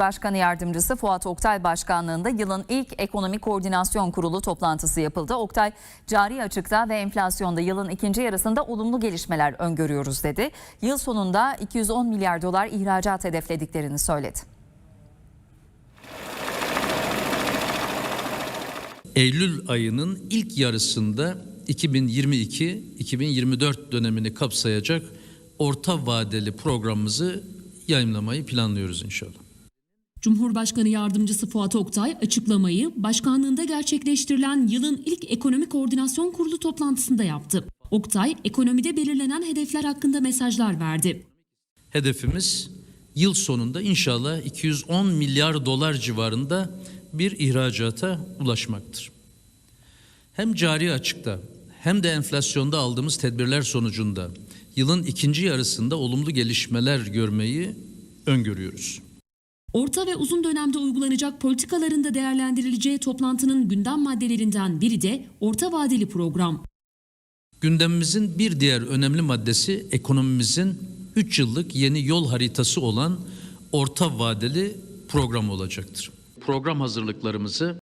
Başkanı Yardımcısı Fuat Oktay Başkanlığında yılın ilk Ekonomi Koordinasyon Kurulu toplantısı yapıldı. Oktay, cari açıkta ve enflasyonda yılın ikinci yarısında olumlu gelişmeler öngörüyoruz dedi. Yıl sonunda 210 milyar dolar ihracat hedeflediklerini söyledi. Eylül ayının ilk yarısında 2022-2024 dönemini kapsayacak orta vadeli programımızı yayınlamayı planlıyoruz inşallah. Cumhurbaşkanı Yardımcısı Fuat Oktay açıklamayı başkanlığında gerçekleştirilen yılın ilk Ekonomi Koordinasyon Kurulu toplantısında yaptı. Oktay, ekonomide belirlenen hedefler hakkında mesajlar verdi. Hedefimiz yıl sonunda inşallah 210 milyar dolar civarında bir ihracata ulaşmaktır. Hem cari açıkta hem de enflasyonda aldığımız tedbirler sonucunda yılın ikinci yarısında olumlu gelişmeler görmeyi öngörüyoruz. Orta ve uzun dönemde uygulanacak politikaların da değerlendirileceği toplantının gündem maddelerinden biri de orta vadeli program. Gündemimizin bir diğer önemli maddesi ekonomimizin 3 yıllık yeni yol haritası olan orta vadeli program olacaktır. Program hazırlıklarımızı